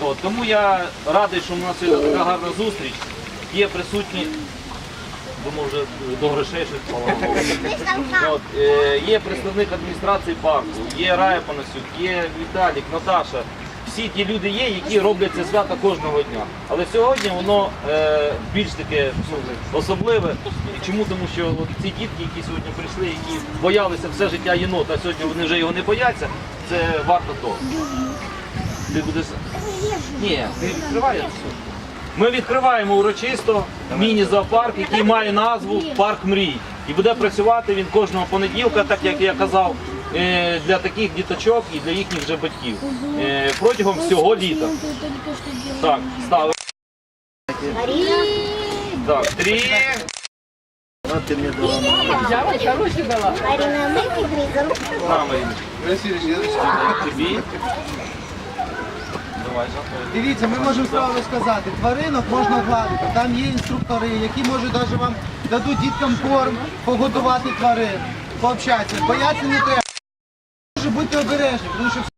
От, тому я радий, що в нас сьогодні така гарна зустріч. Є присутні, думаю, вже до грошей щось. От, е, є представник адміністрації парку, є Рая Панасюк, є Віталік, Наташа. Всі ті люди є, які роблять це свято кожного дня. Але сьогодні воно е, більш таке ну, особливе. Чому? Тому що от ці дітки, які сьогодні прийшли, які боялися все життя єнота, а сьогодні вони вже його не бояться, це варто того. Ти будеш. Ні, ти відкриваєш все. Ми відкриваємо урочисто міні-зоопарк, який має назву Парк мрій. І буде працювати він кожного понеділка, так як я казав, е, для таких діточок і для їхніх же батьків. Е, Протягом всього літа. Так, ставимо. Так, три. Марина, мы призом. На, Маріночка. Тобі. Давай, заходь. Дивіться, ми можемо справу сказати, тваринок можна гладити. Там є інструктори, які можуть навіть вам дадуть діткам корм, погодувати тварин, пообщатися. Бояться не треба. Може бути обережні, тому що